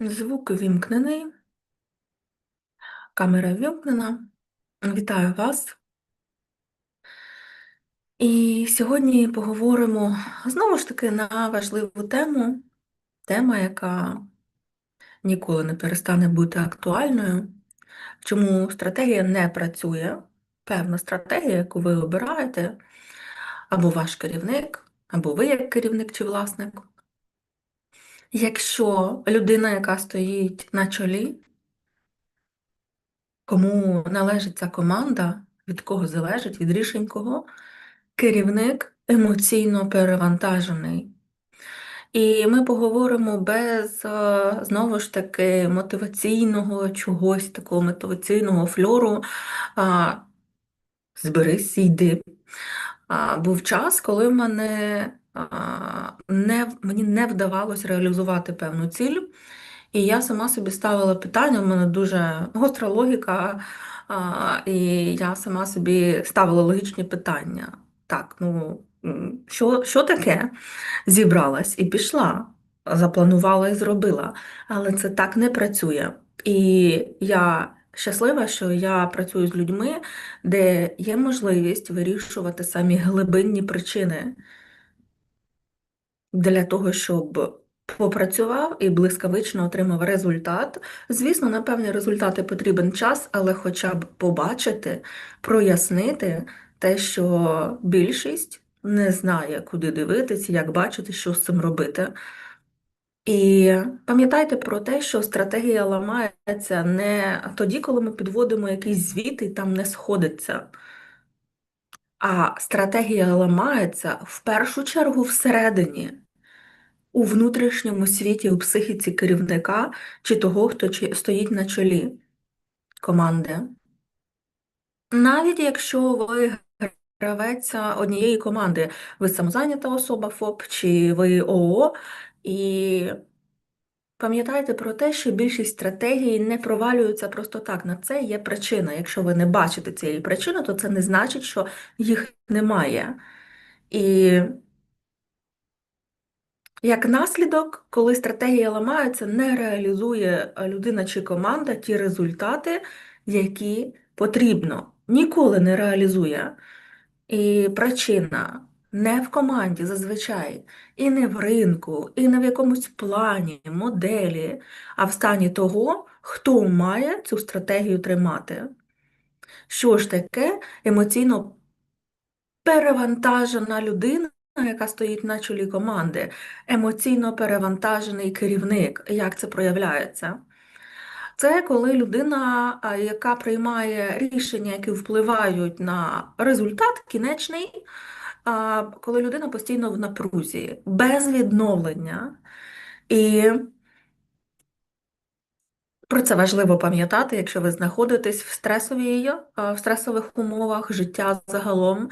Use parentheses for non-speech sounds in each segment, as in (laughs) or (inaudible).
Звук вімкнений, камера вімкнена. Вітаю вас. І сьогодні поговоримо знову ж таки на важливу тему, тема, яка ніколи не перестане бути актуальною. Чому стратегія не працює? Певна стратегія, яку ви обираєте, або ваш керівник, або ви як керівник чи власник. Якщо людина, яка стоїть на чолі, Кому належить ця команда, від кого залежить, від рішень кого, керівник емоційно перевантажений. І ми поговоримо без, е, знову ж таки, мотиваційного чогось, такого мотиваційного фльору. Зберись, йди. Був час, коли в мене не, мені не вдавалося реалізувати певну ціль. І я сама собі ставила питання, в мене дуже гостра логіка, а, і я сама собі ставила логічні питання. Так, ну що, що таке? Зібралась і пішла, запланувала і зробила. Але це так не працює. І я щаслива, що я працюю з людьми, де є можливість вирішувати самі глибинні причини для того, щоб попрацював і блискавично отримав результат. Звісно, на певні результати потрібен час, але хоча б побачити, прояснити те, що більшість не знає, куди дивитися, як бачити, що з цим робити. І пам'ятайте про те, що стратегія ламається не тоді, коли ми підводимо якийсь звіт і там не сходиться. А стратегія ламається в першу чергу всередині у внутрішньому світі, у психіці керівника чи того, хто стоїть на чолі команди. Навіть якщо ви гравець однієї команди, ви самозайнята особа ФОП чи ви ООО, і пам'ятайте про те, що більшість стратегій не провалюються просто так. На це є причина. Якщо ви не бачите цієї причини, то це не значить, що їх немає. І як наслідок, коли стратегія ламається, не реалізує людина чи команда ті результати, які потрібно. Ніколи не реалізує. І причина не в команді зазвичай, і не в ринку, і не в якомусь плані, моделі, а в стані того, хто має цю стратегію тримати. Що ж таке емоційно перевантажена людина? Яка стоїть на чолі команди, емоційно перевантажений керівник. Як це проявляється? Це коли людина, яка приймає рішення, які впливають на результат кінечний, коли людина постійно в напрузі, без відновлення. І про це важливо пам'ятати, якщо ви знаходитесь в стресовій, в стресових умовах життя загалом,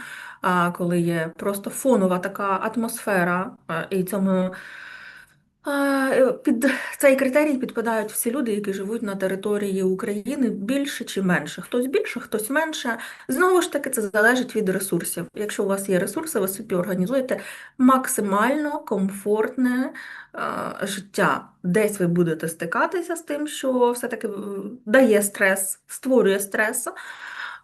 коли є просто фонова така атмосфера, і цьому під цей критерій підпадають всі люди, які живуть на території України більше чи менше. Хтось більше, хтось менше. Знову ж таки, це залежить від ресурсів. Якщо у вас є ресурси, ви собі організуєте максимально комфортне життя. Десь ви будете стикатися з тим, що все-таки дає стрес, створює стрес.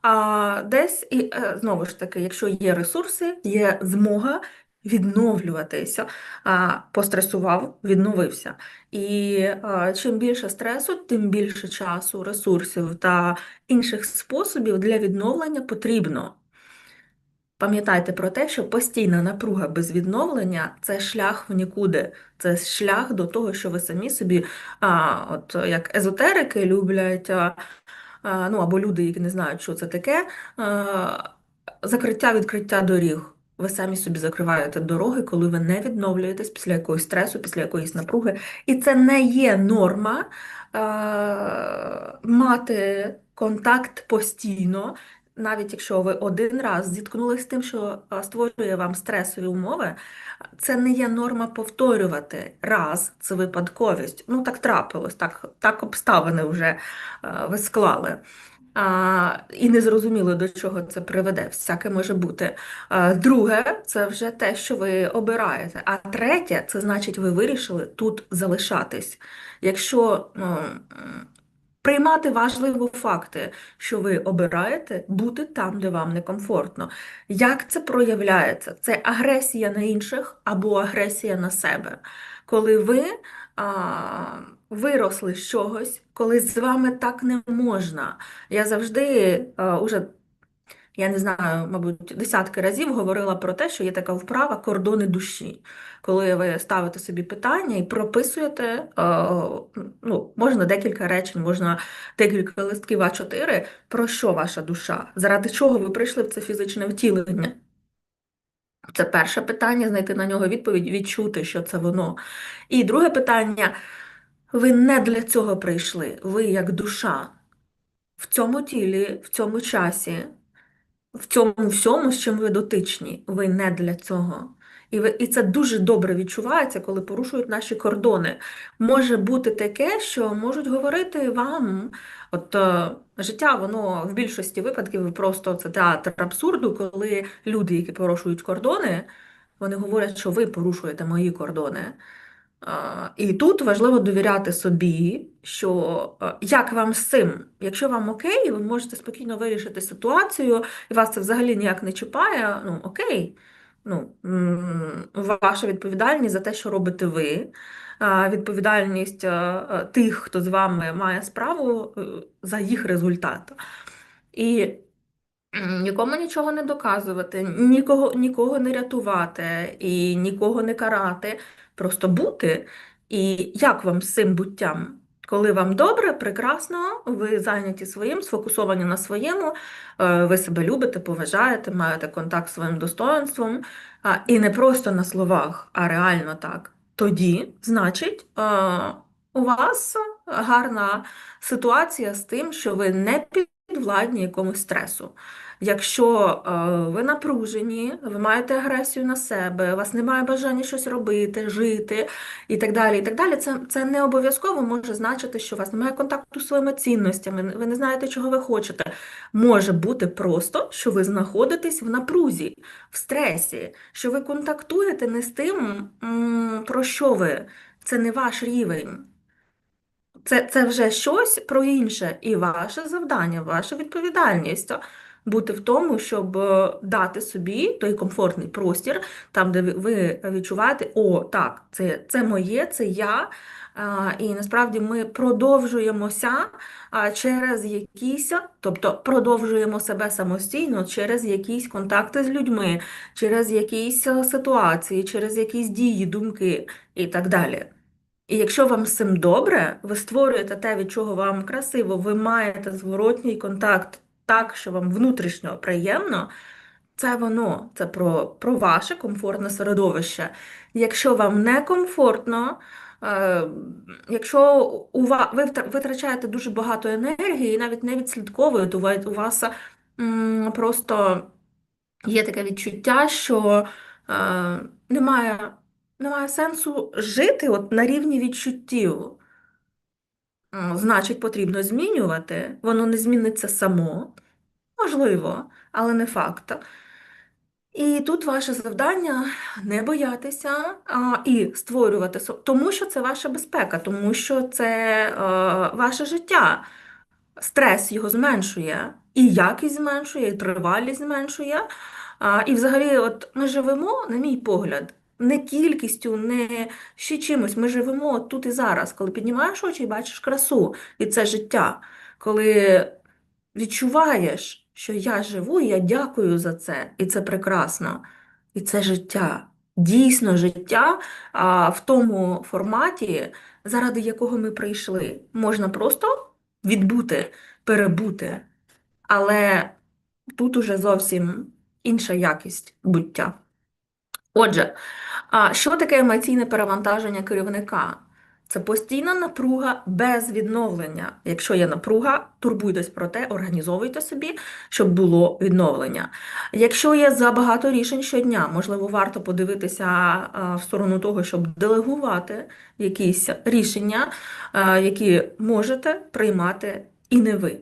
А десь і е, знову ж таки, якщо є ресурси, є змога відновлюватися, постресував, відновився. І чим більше стресу, тим більше часу, ресурсів та інших способів для відновлення потрібно. Пам'ятайте про те, що постійна напруга без відновлення це шлях в нікуди, це шлях до того, що ви самі собі, а, от як езотерики люблять, а, ну або люди, які не знають, що це таке, а, закриття відкриття доріг. Ви самі собі закриваєте дороги, коли ви не відновлюєтесь після якогось стресу, після якоїсь напруги. І це не є норма е мати контакт постійно, навіть якщо ви один раз зіткнулися з тим, що створює вам стресові умови, це не є норма повторювати раз, це випадковість. Ну, так трапилось, так так обставини вже ви склали. А, і незрозуміло, до чого це приведе. Всяке може бути. А, друге, це вже те, що ви обираєте. А третє, це значить, ви вирішили тут залишатись. Якщо ну, приймати важливі факти, що ви обираєте бути там, де вам некомфортно. Як це проявляється? Це агресія на інших або агресія на себе. Коли ви а, виросли з чогось, коли з вами так не можна. Я завжди а, уже, я не знаю, мабуть, десятки разів говорила про те, що є така вправа кордони душі. Коли ви ставите собі питання і прописуєте, а, ну, можна декілька речень, можна декілька листків А4, про що ваша душа, заради чого ви прийшли в це фізичне втілення. Це перше питання, знайти на нього відповідь, відчути, що це воно. І друге питання: ви не для цього прийшли. Ви як душа в цьому тілі, в цьому часі, в цьому всьому, з чим ви дотичні. Ви не для цього. І ви, і це дуже добре відчувається, коли порушують наші кордони. Може бути таке, що можуть говорити вам, от е, життя, воно в більшості випадків просто це театр абсурду, коли люди, які порушують кордони, вони говорять, що ви порушуєте мої кордони. І тут важливо довіряти собі, що е, як вам з цим, якщо вам окей, ви можете спокійно вирішити ситуацію, і вас це взагалі ніяк не чіпає, ну окей, ну, ваша відповідальність за те, що робите ви, відповідальність е, е, тих, хто з вами має справу, за їх результат. І Нікому нічого не доказувати, нікого, нікого не рятувати і нікого не карати, просто бути. І як вам з цим буттям? Коли вам добре, прекрасно, ви зайняті своїм, сфокусовані на своєму, е, ви себе любите, поважаєте, маєте контакт з своїм достоинством, і не просто на словах, а реально так. Тоді, значить, е, у вас гарна ситуація з тим, що ви не підвладні якомусь стресу. Якщо е, ви напружені, ви маєте агресію на себе, у вас немає бажання щось робити, жити і так далі, і так далі, це, це не обов'язково може значити, що у вас немає контакту з своїми цінностями, ви не знаєте, чого ви хочете. Може бути просто, що ви знаходитесь в напрузі, в стресі, що ви контактуєте не з тим, про що ви. Це не ваш рівень. Це, це вже щось про інше, і ваше завдання, ваша відповідальність бути в тому, щоб е, дати собі той комфортний простір, там, де ви відчуваєте, о, так, це, це моє, це я. І насправді ми продовжуємося через якісь, тобто продовжуємо себе самостійно через якісь контакти з людьми, через якісь е, ситуації, через якісь дії, думки і так далі. І якщо вам з цим добре, ви створюєте те, від чого вам красиво, ви маєте зворотній контакт так, що вам внутрішньо приємно, це воно, це про, про ваше комфортне середовище. Якщо вам не комфортно, е, якщо у вас, ви витрачаєте дуже багато енергії і навіть не відслідковуєте, у вас просто є таке відчуття, що е, немає немає сенсу жити от на рівні відчуттів. Значить, потрібно змінювати. Воно не зміниться само, можливо, але не факт. І тут ваше завдання не боятися а, і створювати, тому що це ваша безпека, тому що це а, ваше життя. Стрес його зменшує, і якість зменшує, і тривалість зменшує. А, І взагалі, от ми живемо, на мій погляд, не кількістю, не ще чимось. Ми живемо тут і зараз, коли піднімаєш очі і бачиш красу, і це життя, коли відчуваєш, що я живу, і я дякую за це, і це прекрасно. І це життя. Дійсно життя а, в тому форматі, заради якого ми прийшли. Можна просто відбути, перебути. Але тут уже зовсім інша якість буття. Отже, що таке емоційне перевантаження керівника? Це постійна напруга без відновлення. Якщо є напруга, турбуйтесь про те, організовуйте собі, щоб було відновлення. Якщо є забагато рішень щодня, можливо, варто подивитися в сторону того, щоб делегувати якісь рішення, які можете приймати і не ви.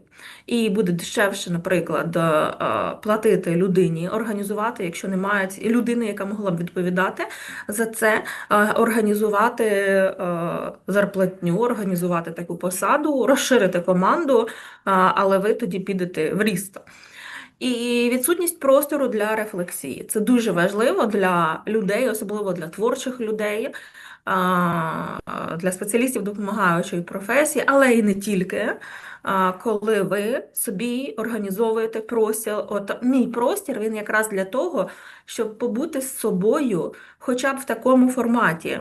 І буде дешевше, наприклад, е, е, платити людині, організувати, якщо немає людини, яка могла б відповідати за це, е, організувати зарплатню, організувати таку посаду, розширити команду, але ви тоді підете в ріст. І відсутність простору для рефлексії. Це дуже важливо для людей, особливо для творчих людей, для спеціалістів допомагаючої професії, але і не тільки. Коли ви собі організовуєте простір, от мій простір він якраз для того, щоб побути з собою, хоча б в такому форматі.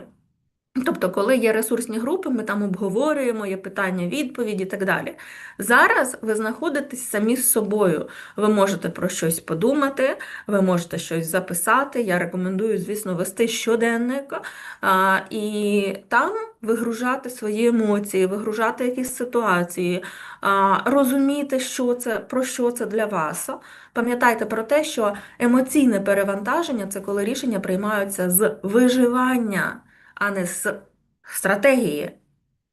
Тобто, коли є ресурсні групи, ми там обговорюємо, є питання, відповіді і так далі. Зараз ви знаходитесь самі з собою. Ви можете про щось подумати, ви можете щось записати. Я рекомендую, звісно, вести щоденник а, і там вигружати свої емоції, вигружати якісь ситуації, а, розуміти, що це, про що це для вас. Пам'ятайте про те, що емоційне перевантаження це коли рішення приймаються з виживання а не з стратегії.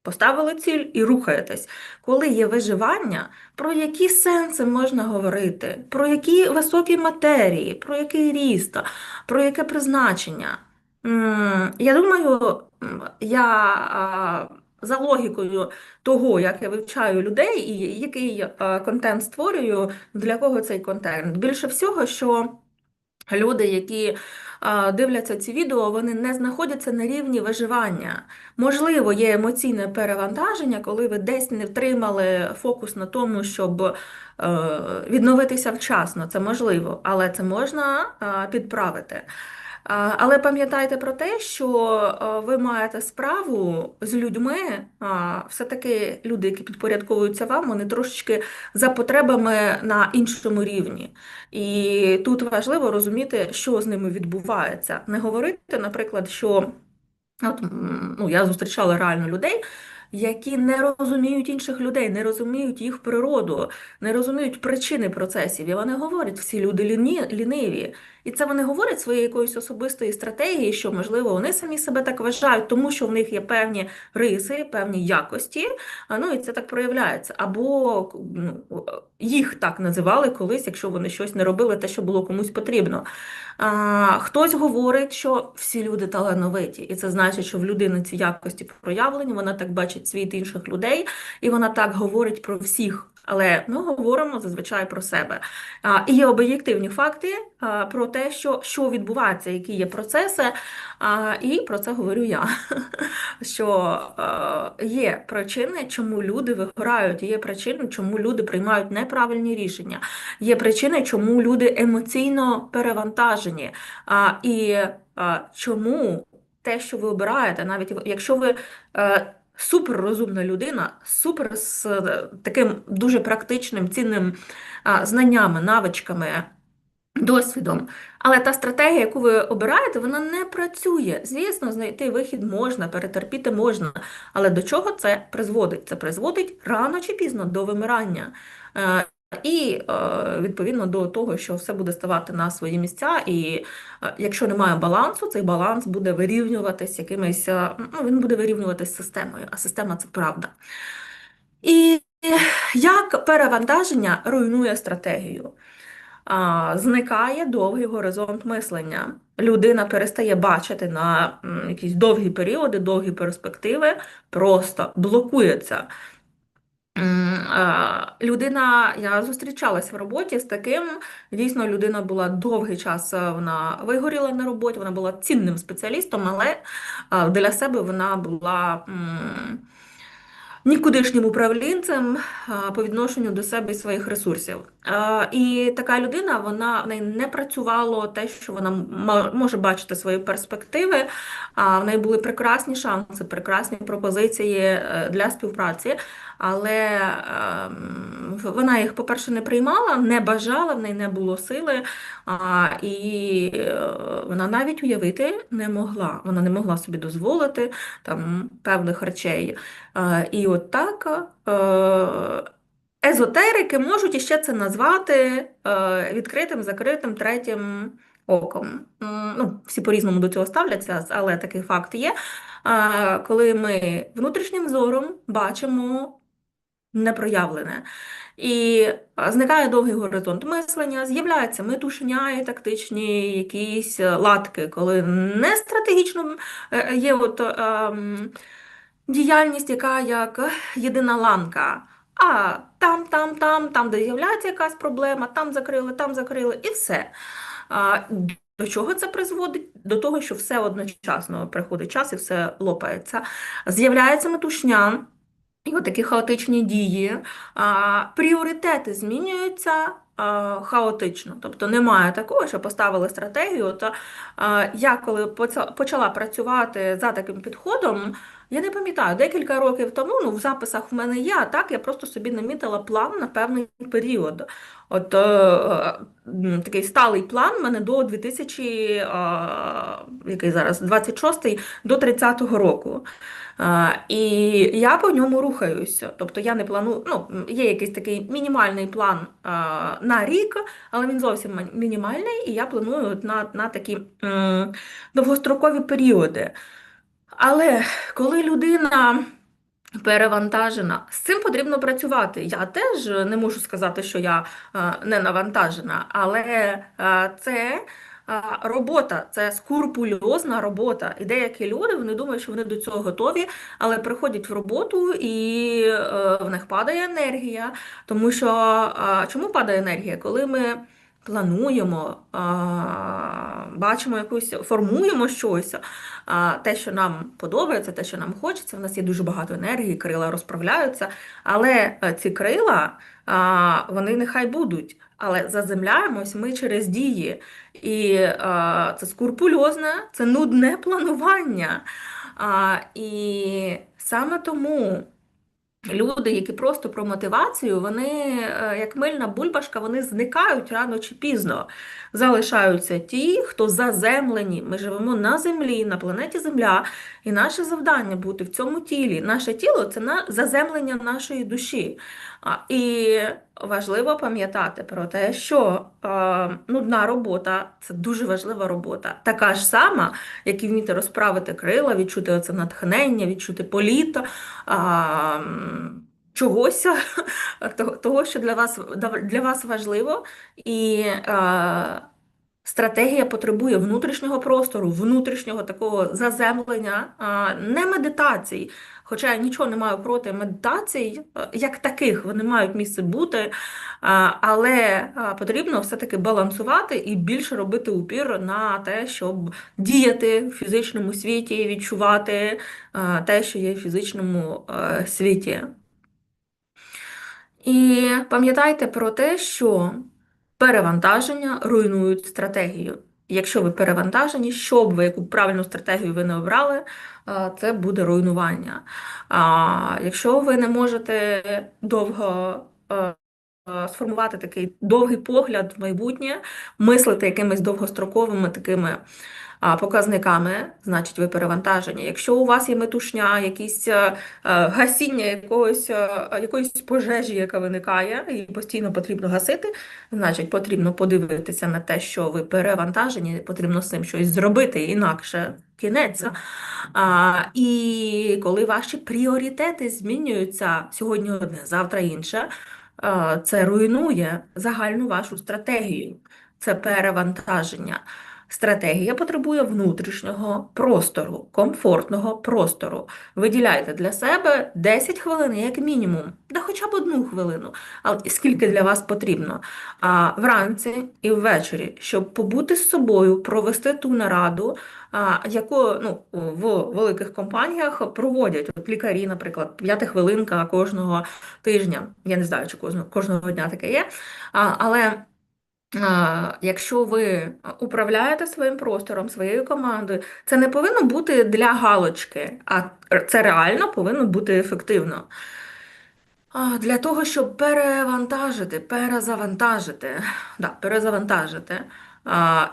Поставили ціль і рухаєтесь. Коли є виживання, про які сенси можна говорити, про які високі матерії, про який ріст, про яке призначення. Я думаю, я за логікою того, як я вивчаю людей і який контент створюю, для кого цей контент. Більше всього, що люди, які дивляться ці відео, вони не знаходяться на рівні виживання. Можливо, є емоційне перевантаження, коли ви десь не втримали фокус на тому, щоб е, відновитися вчасно. Це можливо, але це можна підправити. Але пам'ятайте про те, що ви маєте справу з людьми, все-таки люди, які підпорядковуються вам, вони трошечки за потребами на іншому рівні. І тут важливо розуміти, що з ними відбувається. Не говорити, наприклад, що от, ну, я зустрічала реально людей які не розуміють інших людей, не розуміють їх природу, не розуміють причини процесів. І вони говорять, всі люди ліні, ліниві. І це вони говорять своєю якоїсь особистої стратегії, що, можливо, вони самі себе так вважають, тому що в них є певні риси, певні якості, ну і це так проявляється. Або ну, їх так називали колись, якщо вони щось не робили, те, що було комусь потрібно. А, Хтось говорить, що всі люди талановиті, і це значить, що в людини ці якості проявлені, вона так бачить світ інших людей, і вона так говорить про всіх. Але ми говоримо зазвичай про себе. І є об'єктивні факти про те, що що відбувається, які є процеси, і про це говорю я. (laughs) Що є причини, чому люди вигорають, є причини, чому люди приймають неправильні рішення, є причини, чому люди емоційно перевантажені. І чому те, що ви обираєте, навіть якщо ви. Е, суперрозумна людина, супер з е, таким дуже практичним, цінним знаннями, навичками, досвідом. Але та стратегія, яку ви обираєте, вона не працює. Звісно, знайти вихід можна, перетерпіти можна. Але до чого це призводить? Це призводить рано чи пізно до вимирання. І е, відповідно до того, що все буде ставати на свої місця, і е, якщо немає балансу, цей баланс буде вирівнюватись якимось, е, ну він буде вирівнюватись системою, а система це правда. І як перевантаження руйнує стратегію? Зникає довгий горизонт мислення. Людина перестає бачити на якісь довгі періоди, довгі перспективи, просто блокується. Людина, я зустрічалась в роботі з таким. Дійсно, людина була довгий час, е, вона вигоріла на роботі, вона була цінним спеціалістом, але для себе вона була нікудишнім управлінцем по відношенню до себе і своїх ресурсів. І така людина вона в неї не працювало те, що вона може бачити свої перспективи. А В неї були прекрасні шанси, прекрасні пропозиції е, для співпраці, але ем, вона їх, по-перше, не приймала, не бажала, в неї не було сили, і е, вона навіть уявити не могла. Вона не могла собі дозволити там певних речей. І от так. Е, Езотерики можуть іще це назвати е, відкритим, закритим, третім оком. Ну, Всі по-різному до цього ставляться, але такий факт є. Коли ми внутрішнім зором бачимо не проявлене. І зникає довгий горизонт мислення, з'являються метушня і тактичні якісь латки, коли не стратегічно е, є от, ем, діяльність, яка як єдина ланка. А там, там, там, там, де з'являється якась проблема, там закрили, там закрили, і все. До чого це призводить? До того, що все одночасно приходить час і все лопається. З'являється метушня. І отакі хаотичні дії, пріоритети змінюються хаотично. Тобто немає такого, що поставили стратегію. То я коли почала працювати за таким підходом, я не пам'ятаю, декілька років тому ну, в записах в мене є, а так я просто собі намітила план на певний період. От е, е, такий сталий план в мене до 2000, е, який зараз 26 до 30-го року. І я по ньому рухаюся. Тобто я не планую, ну, є якийсь такий мінімальний план на рік, але він зовсім мінімальний, і я планую на на такі довгострокові періоди. Але коли людина перевантажена, з цим потрібно працювати. Я теж не можу сказати, що я не навантажена, але це робота, це скрупульозна робота. І деякі люди вони думають, що вони до цього готові, але приходять в роботу і е, в них падає енергія. Тому що чому падає енергія? Коли ми плануємо, бачимо якусь, формуємо щось, те, що нам подобається, те, що нам хочеться. У нас є дуже багато енергії, крила розправляються, але е, ці крила вони нехай будуть. Але заземляємось ми через дії. І це скурпульозне, це нудне планування. І саме тому люди, які просто про мотивацію, вони, е, як мильна бульбашка, вони зникають рано чи пізно. Залишаються ті, хто заземлені. Ми живемо на землі, на планеті Земля, і наше завдання бути в цьому тілі. Наше тіло це на заземлення нашої душі. І важливо пам'ятати про те, що нудна робота це дуже важлива робота. Така ж сама, як і вміти розправити крила, відчути оце натхнення, відчути політо. Чогось (laughs) того, що для вас для вас важливо, і е, Стратегія потребує внутрішнього простору, внутрішнього такого заземлення, не медитацій. Хоча я нічого не маю проти медитацій, як таких, вони мають місце бути, але потрібно все-таки балансувати і більше робити упір на те, щоб діяти в фізичному світі, відчувати те, що є в фізичному світі. І пам'ятайте про те, що Перевантаження руйнують стратегію. Якщо ви перевантажені, що б ви, яку правильну стратегію ви не обрали, це буде руйнування. А якщо ви не можете довго сформувати такий довгий погляд в майбутнє, мислити якимись довгостроковими такими показниками, значить ви перевантажені. Якщо у вас є метушня, якісь е, е, гасіння якогось, е, якоїсь пожежі, яка виникає, і постійно потрібно гасити, значить потрібно подивитися на те, що ви перевантажені, потрібно з цим щось зробити, інакше кінець. А, І коли ваші пріоритети змінюються сьогодні одне, завтра інше, це руйнує загальну вашу стратегію, це перевантаження. Стратегія потребує внутрішнього простору, комфортного простору. Виділяйте для себе 10 хвилин, як мінімум, да хоча б одну хвилину, але скільки для вас потрібно. А вранці і ввечері, щоб побути з собою, провести ту нараду, яку ну, в великих компаніях проводять От лікарі, наприклад, п'ятихвилинка кожного тижня. Я не знаю, чи кожного, дня таке є. Але Якщо ви управляєте своїм простором, своєю командою, це не повинно бути для галочки, а це реально повинно бути ефективно. Для того, щоб перевантажити, перезавантажити, да, перезавантажити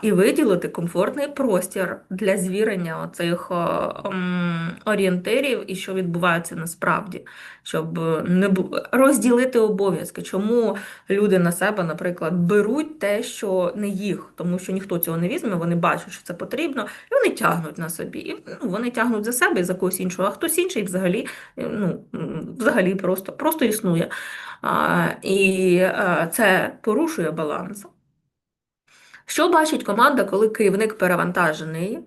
і виділити комфортний простір для звірення оцих о, м, орієнтирів і що відбувається насправді, щоб не розділити обов'язки. Чому люди на себе, наприклад, беруть те, що не їх, тому що ніхто цього не візьме, вони бачать, що це потрібно, і вони тягнуть на собі. І ну, вони тягнуть за себе і за когось іншого, а хтось інший взагалі, е, ну, взагалі просто, просто існує. А, і е, це порушує баланс. Що бачить команда, коли керівник перевантажений?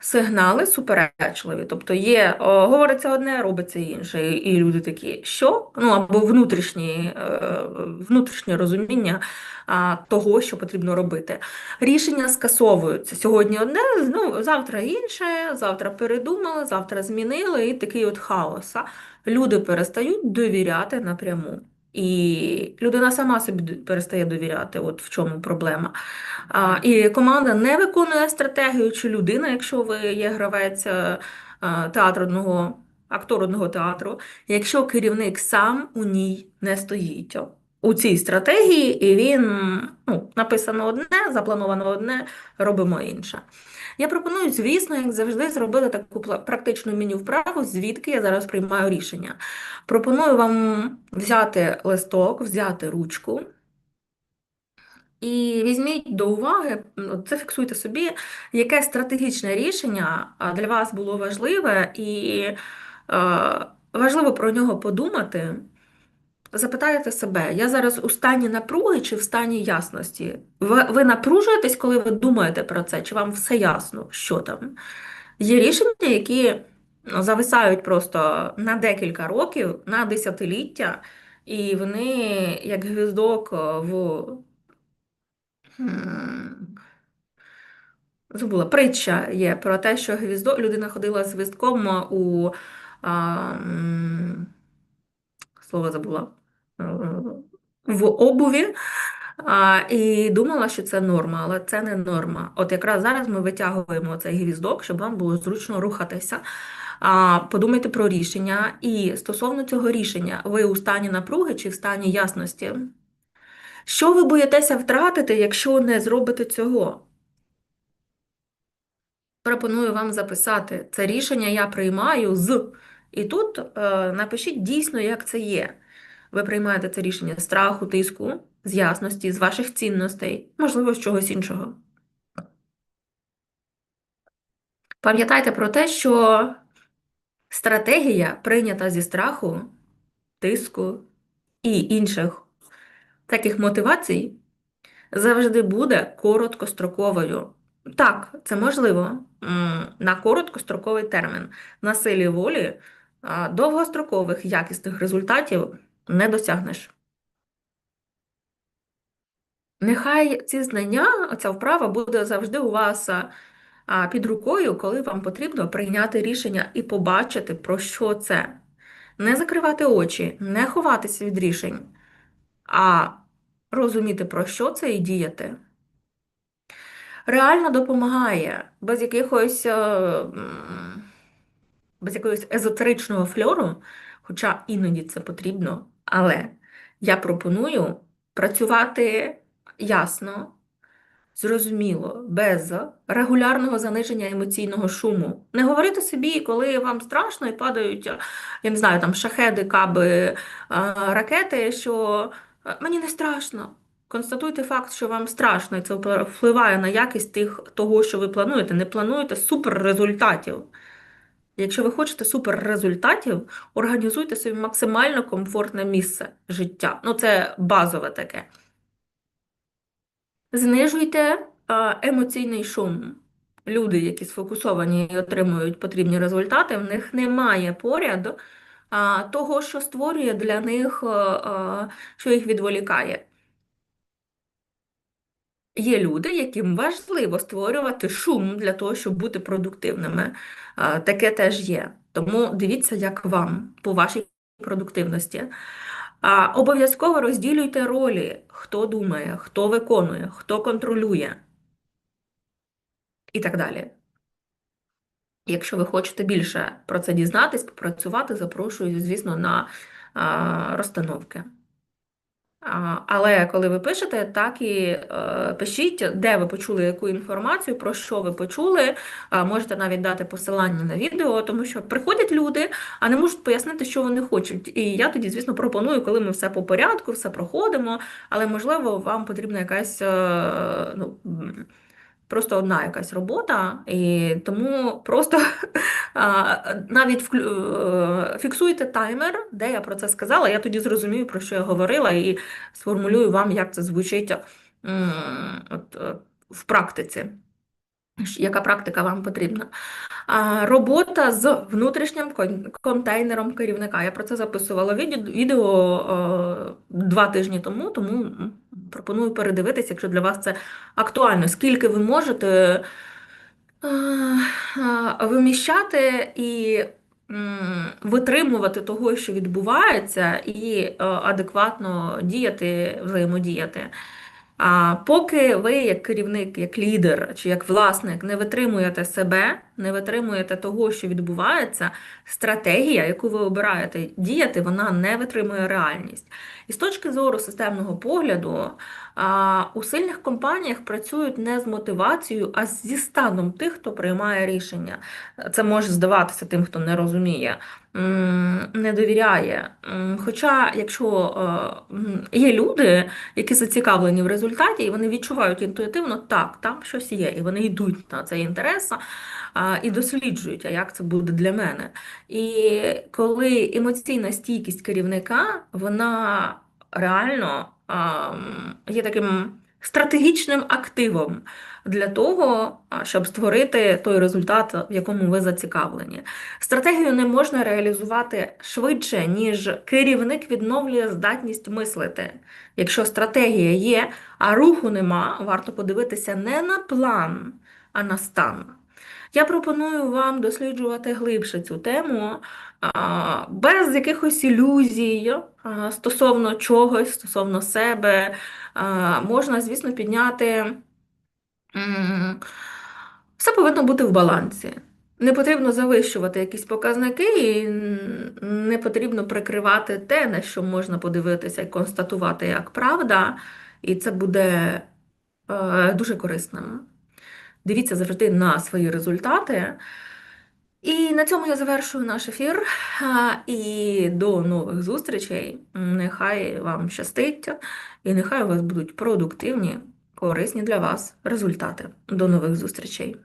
Сигнали суперечливі. Тобто є, о, говориться одне, робиться інше. І люди такі, що? Ну, або внутрішні, е, внутрішнє розуміння а, того, що потрібно робити. Рішення скасовуються. Сьогодні одне, ну, завтра інше, завтра передумали, завтра змінили, і такий от хаос. Люди перестають довіряти напряму. І людина сама собі перестає довіряти, от в чому проблема. А, і команда не виконує стратегію, чи людина, якщо ви є гравець е, е, театрного, актор одного театру, якщо керівник сам у ній не стоїть у цій стратегії, і він ну, написано одне, заплановано одне, робимо інше. Я пропоную, звісно, як завжди, зробити таку практичну міні-вправу, звідки я зараз приймаю рішення. Пропоную вам взяти листок, взяти ручку. І візьміть до уваги, м, зафіксуйте собі, яке стратегічне рішення для вас було важливе, і е, важливо про нього подумати. Запитайте себе, я зараз у стані напруги чи в стані ясності? Ви, ви напружуєтесь, коли ви думаєте про це, чи вам все ясно, що там? Є рішення, які зависають просто на декілька років, на десятиліття, і вони як гвіздок в Забула, притча є про те, що гвіздо, людина ходила з гвіздком у а, слово забула, е, в обуві а, і думала, що це норма, але це не норма. От якраз зараз ми витягуємо цей гвіздок, щоб вам було зручно рухатися. А, подумайте про рішення. І стосовно цього рішення, ви у стані напруги чи в стані ясності? Що ви боїтеся втратити, якщо не зробите цього? Пропоную вам записати це рішення я приймаю з. І тут е, напишіть дійсно, як це є. Ви приймаєте це рішення страху, тиску, з ясності, з ваших цінностей, можливо, з чогось іншого. Пам'ятайте про те, що стратегія прийнята зі страху, тиску і інших таких мотивацій завжди буде короткостроковою. Так, це можливо на короткостроковий термін. На силі волі довгострокових якісних результатів не досягнеш. Нехай ці знання, ця вправа буде завжди у вас під рукою, коли вам потрібно прийняти рішення і побачити, про що це. Не закривати очі, не ховатися від рішень, а розуміти, про що це і діяти. реально допомагає без якихось е, без якогось езотеричного фльору, хоча іноді це потрібно, але я пропоную працювати ясно, зрозуміло, без регулярного заниження емоційного шуму. Не говорити собі, коли вам страшно і падають, я не знаю, там шахеди, каби, ракети, що «Е, мені не страшно. Констатуйте факт, що вам страшно, і це впливає на якість тих, того, що ви плануєте. Не плануєте суперрезультатів. Якщо ви хочете суперрезультатів, організуйте собі максимально комфортне місце життя. Ну, це базове таке. Знижуйте емоційний шум. Люди, які сфокусовані і отримують потрібні результати, в них немає поряд того, що створює для них, що їх відволікає. Є люди, яким важливо створювати шум для того, щоб бути продуктивними. Таке теж є. Тому дивіться, як вам по вашій продуктивності. Обов'язково розділюйте ролі, хто думає, хто виконує, хто контролює і так далі. Якщо ви хочете більше про це дізнатись, попрацювати, запрошую, звісно, на розстановки. Але коли ви пишете, так і е, пишіть, де ви почули яку інформацію, про що ви почули. Можете навіть дати посилання на відео, тому що приходять люди, а не можуть пояснити, що вони хочуть. І я тоді, звісно, пропоную, коли ми все по порядку, все проходимо, але можливо вам потрібна якась е, ну, просто одна якась робота, і тому просто (laughs) навіть е, фіксуйте таймер, де я про це сказала. Я тоді зрозумію, про що я говорила, і сформулюю вам, як це звучить от, е, в практиці. Яка практика вам потрібна? Робота з внутрішнім контейнером керівника. Я про це записувала відео, два тижні тому, тому пропоную передивитися, якщо для вас це актуально. Скільки ви можете виміщати і витримувати того, що відбувається, і адекватно діяти, взаємодіяти. А поки ви, як керівник, як лідер чи як власник, не витримуєте себе, не витримуєте того, що відбувається, стратегія, яку ви обираєте діяти, вона не витримує реальність. І з точки зору системного погляду, у сильних компаніях працюють не з мотивацією, а зі станом тих, хто приймає рішення. Це може здаватися тим, хто не розуміє, не довіряє. Хоча, якщо е, є люди, які зацікавлені в результаті, і вони відчувають інтуїтивно, так, там щось є, і вони йдуть на цей інтерес і досліджують, а як це буде для мене. І коли емоційна стійкість керівника, вона реально є таким стратегічним активом для того, щоб створити той результат, в якому ви зацікавлені. Стратегію не можна реалізувати швидше, ніж керівник відновлює здатність мислити. Якщо стратегія є, а руху нема, варто подивитися не на план, а на стан. Я пропоную вам досліджувати глибше цю тему, без якихось ілюзій стосовно чогось, стосовно себе. Можна, звісно, підняти. Все повинно бути в балансі. Не потрібно завищувати якісь показники, і не потрібно прикривати те, на що можна подивитися і констатувати як правда, і це буде е, дуже корисним. Дивіться завжди на свої результати. І на цьому я завершую наш ефір. І до нових зустрічей. Нехай вам щастить, і нехай у вас будуть продуктивні, корисні для вас результати. До нових зустрічей.